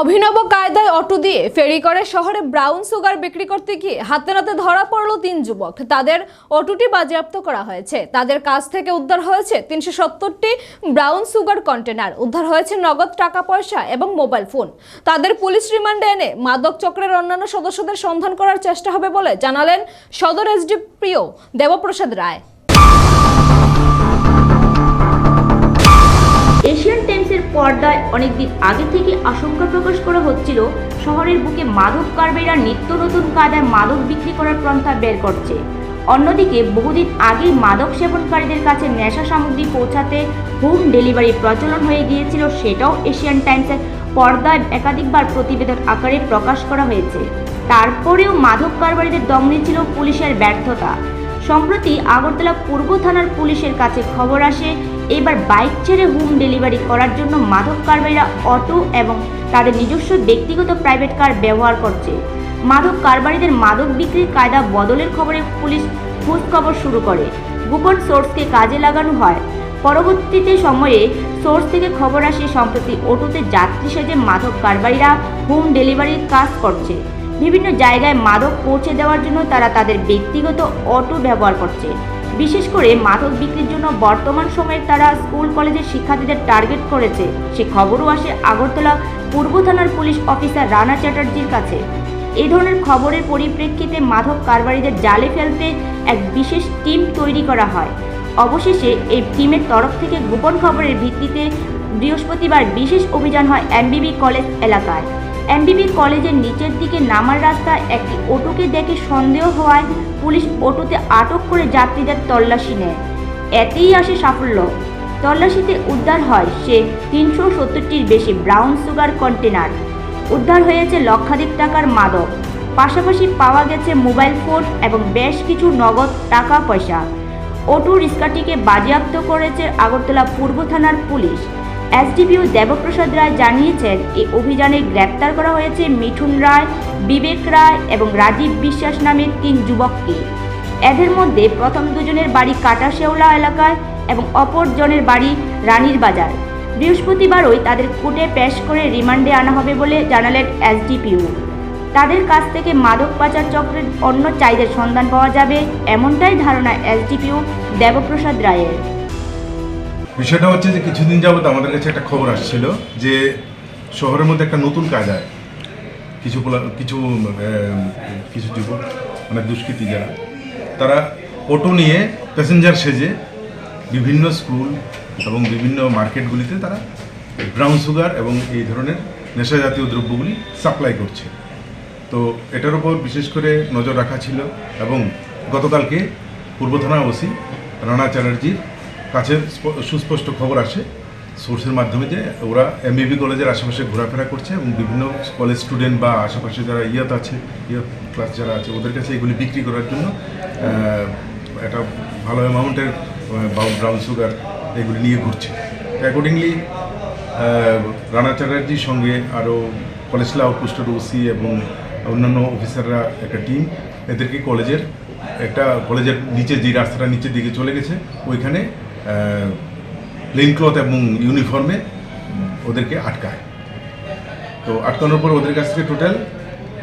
অভিনব কায়দায় অটো দিয়ে ফেরি করে শহরে ব্রাউন সুগার বিক্রি করতে গিয়ে হাতে নাতে ধরা পড়ল তিন যুবক। তাদের অটোটি বাজেয়াপ্ত করা হয়েছে। তাদের কাছ থেকে উদ্ধার হয়েছে তিনশো সত্তরটি ব্রাউন সুগার কন্টেনার। উদ্ধার হয়েছে নগদ টাকা পয়সা এবং মোবাইল ফোন। তাদের পুলিশ রিমান্ডে এনে মাদক চক্রের অন্যান্য সদস্যদের সন্ধান করার চেষ্টা হবে বলে জানালেন সদর এসডিপিও দেবপ্রসাদ রায়। পর্দায় অনেকদিন আগে থেকে আশঙ্কা প্রকাশ করা হচ্ছিল, শহরের বুকে মাদক কারবারিরা নিত্য নতুন কায়দায় মাদক বিক্রি করার পন্থা বের করছে। অন্যদিকে, বহুদিন আগেই মাদক সেবনকারীদের কাছে নেশা সামগ্রী পৌঁছাতে হোম ডেলিভারি প্রচলন হয়ে গিয়েছিল, সেটাও এশিয়ান টাইমসের পর্দায় একাধিকবার প্রতিবেদন আকারে প্রকাশ করা হয়েছে। তারপরেও মাদক কারবারিদের দমনে ছিল পুলিশের ব্যর্থতা। সম্প্রতি আগরতলা পূর্ব থানার পুলিশের কাছে খবর আসে এবার বাইক ছেড়ে হোম ডেলিভারি করার জন্য মাদক কারবারিরা অটো এবং তাদের নিজস্ব ব্যক্তিগত প্রাইভেট কার ব্যবহার করছে। মাদক কারবারিদের মাদক বিক্রির কায়দা বদলের খবরে পুলিশ খোঁজখবর শুরু করে। গোপন সোর্সকে কাজে লাগানো হয়। পরবর্তীতে সময়ে সোর্স থেকে খবর আসে, সম্প্রতি অটোতে যাত্রী সেজে মাদক কারবারিরা হোম ডেলিভারির কাজ করছে। বিভিন্ন জায়গায় মাদক পৌঁছে দেওয়ার জন্য তারা তাদের ব্যক্তিগত অটো ব্যবহার করছে। বিশেষ করে মাদক বিক্রির জন্য বর্তমান সময়ে তারা স্কুল, কলেজের শিক্ষার্থীদের টার্গেট করেছে। সে খবরও আসে আগরতলা পূর্ব থানার পুলিশ অফিসার রানা চ্যাটার্জির কাছে। এই ধরনের খবরের পরিপ্রেক্ষিতে মাধব কারবারিদের জালে ফেলতে এক বিশেষ টিম তৈরি করা হয়। অবশেষে এই টিমের তরফ থেকে গোপন খবরের ভিত্তিতে বৃহস্পতিবার বিশেষ অভিযান হয় এমবিবি কলেজ এলাকায়। এমবিবি কলেজের নিচের দিকে নামার রাস্তায় একটি অটোকে দেখে সন্দেহ হওয়ায় পুলিশ অটোতে আটক করে যাত্রীদের তল্লাশি নেয়। এতেই আসে সাফল্য। তল্লাশিতে উদ্ধার হয় সে তিনশো সত্তরটির বেশি ব্রাউন সুগার কন্টেনার। উদ্ধার হয়েছে লক্ষাধিক টাকার মাদক। পাশাপাশি পাওয়া গেছে মোবাইল ফোন এবং বেশ কিছু নগদ টাকা পয়সা অটো রিস্কাটিকে বাজেয়াপ্ত করেছে আগরতলা পূর্ব থানার পুলিশ। এসডিপিও দেবপ্রসাদ রায় জানিয়েছেন, এই অভিযানে গ্রেপ্তার করা হয়েছে মিঠুন রায়, বিবেক রায় এবং রাজীব বিশ্বাস নামের তিন যুবককে। এদের মধ্যে প্রথম দুজনের বাড়ি কাটাশেওলা এলাকায় এবং অপরজনের বাড়ি রানীর বাজার। বৃহস্পতিবারই তাদের কোর্টে পেশ করে রিমান্ডে আনা হবে বলে জানালেন এসডিপিও। তাদের কাছ থেকে মাদক পাচার চক্রের অন্য চাইদের সন্ধান পাওয়া যাবে, এমনটাই ধারণা এসডিপিও দেবপ্রসাদ রায়ের। বিষয়টা হচ্ছে যে কিছুদিন যাবত আমাদের কাছে একটা খবর আসছিল যে শহরের মধ্যে একটা নতুন কাজ কায়দায় কিছু কিছু কিছু যুবক মানে দুষ্কৃতী যারা, তারা অটো নিয়ে প্যাসেঞ্জার সেজে বিভিন্ন স্কুল এবং বিভিন্ন মার্কেটগুলিতে তারা ব্রাউন সুগার এবং এই ধরনের নেশা জাতীয় দ্রব্যগুলি সাপ্লাই করছে। তো এটার উপর বিশেষ করে নজর রাখা ছিল এবং গতকালকে পূর্ব থানা ওসি রানা চ্যাটার্জির কাছে সুস্পষ্ট খবর আসে। সোর্সের মাধ্যমে যে ওরা এম এমবিবি কলেজের আশেপাশে ঘোরাফেরা করছে এবং বিভিন্ন কলেজ স্টুডেন্ট বা আশেপাশে যারা ইয়াত আছে, ইয়াত ক্লাস যারা আছে, ওদের কাছে এগুলি বিক্রি করার জন্য একটা ভালো অ্যামাউন্টের ব্রাউন সুগার এগুলি নিয়ে ঘুরছে। অ্যাকর্ডিংলি রানা চ্যাটার্জির সঙ্গে আরও কলেজ কলেজলা আউটপোস্টের ওসি এবং অন্যান্য অফিসাররা একটা টিম এদেরকে কলেজের একটা কলেজের নিচে যে রাস্তাটা নিচের দিকে চলে গেছে, ওইখানে প্লেন ক্লথ এবং ইউনিফর্মে ওদেরকে আটকায়। তো আটকানোর পর ওদের কাছ থেকে টোটাল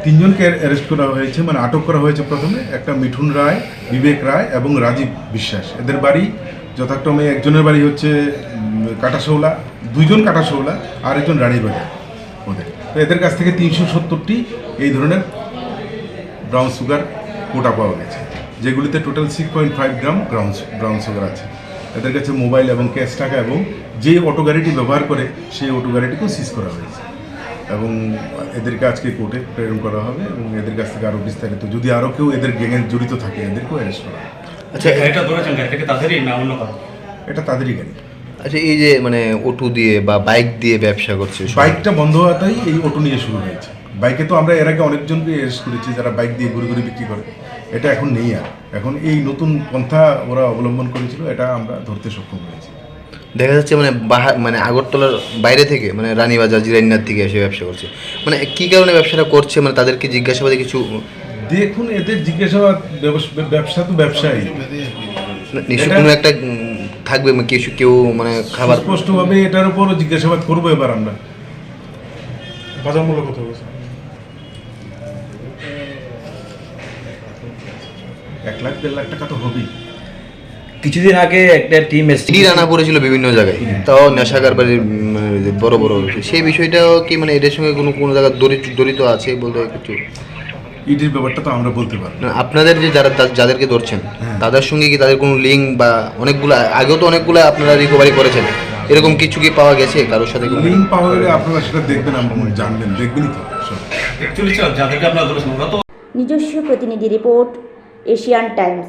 তিনজনকে অ্যারেস্ট করা হয়েছে মানে আটক করা হয়েছে প্রথমে। একটা মিঠুন রায়, বিবেক রায় এবং রাজীব বিশ্বাস। এদের বাড়ি যথাক্রমে একজনের বাড়ি হচ্ছে কাটাশৌলা, দুইজন কাটাশৌলা আর একজন রানীবাজার ওদের। তো এদের কাছ থেকে তিনশো সত্তরটি এই ধরনের ব্রাউন সুগার কোটা পাওয়া গেছে, যেগুলিতে total six point five gram brown brown sugar আছে। এদের কাছে মোবাইল এবং ক্যাশ টাকা এবং যে অটো গাড়িটি ব্যবহার করে সেই অটো গাড়িটিকেও সিজ করা হয়েছে। এবং এদেরকে আজকে কোর্টে প্রেরণ করা হবে এবং এদের কাছ থেকে আরও বিস্তারিত যদি আরও কেউ এদের গ্যাংয়ে জড়িত থাকে এদেরকেও অ্যারেস্ট করা হবে। আচ্ছা গাড়িটা ধরেছেন গাড়িটাকে তাদেরই না অন্য কারও? এটা তাদেরই গাড়ি। আচ্ছা এই যে মানে অটো দিয়ে বা বাইক দিয়ে ব্যবসা করছে বাইকটা বন্ধ হওয়াটাই এই অটো নিয়ে শুরু হয়েছে। বাইকে তো আমরা এর আগে অনেকজনকে অ্যারেস্ট করেছি যারা বাইক দিয়ে ঘুরে ঘুরে বিক্রি করে। এটা এখন নেই আর। এখন এই নতুন পন্থা ওরা অবলম্বন করেছিল এটা আমরা ধরতে সক্ষম হয়েছি। দেখা যাচ্ছে মানে মানে আগরতলার বাইরে থেকে মানে রানীবাজার জিরাইনার থেকে এসে ব্যবসা করছে। মানে কি কারণে ব্যবসাটা করছে? মানে তাদেরকে জিজ্ঞাসাবাদে কিছু দেখুন এদের জিজ্ঞাসাবাদ ব্যবস- ব্যবসা তো ব্যবসায়ী। নিশ্চয় কোনো একটা থাকবে মানে কিছু কেউ মানে খাবার স্পষ্টভাবে এটার উপরও জিজ্ঞাসাবাদ করব এবার আমরা। বাজার মূল্য কত এক লাখ দেড় লাখ টাকা তো হবেই। কিছুদিন আগে একটা টিম এসেছিল ইডি রানা পড়েছিল বিভিন্ন জায়গায়। তাও নেশা কারবারির মানে বড় বড় সেই বিষয়টাও কি মানে এটার সঙ্গে কোনো কোনো জায়গায় জড়িত জড়িত আছে বলতে কিছু? ইডির ব্যাপারটা তো আমরা বলতে পারব। না। আপনাদের যে যারা যাদেরকে ধরছেন তাদের সঙ্গে কি তাদের কোনো লিঙ্ক বা অনেকগুলো আগেও তো অনেকগুলো আপনারা রিকভারি করেছেন। এরকম কিছু কি পাওয়া গেছে কারোর সাথে? লিঙ্ক পাওয়া গেলে আপনারা সেটা দেখবেন আপনারা জানবেন দেখবেনই তো নিজস্ব প্রতিনিধি রিপোর্ট এশিয়ান টাইমস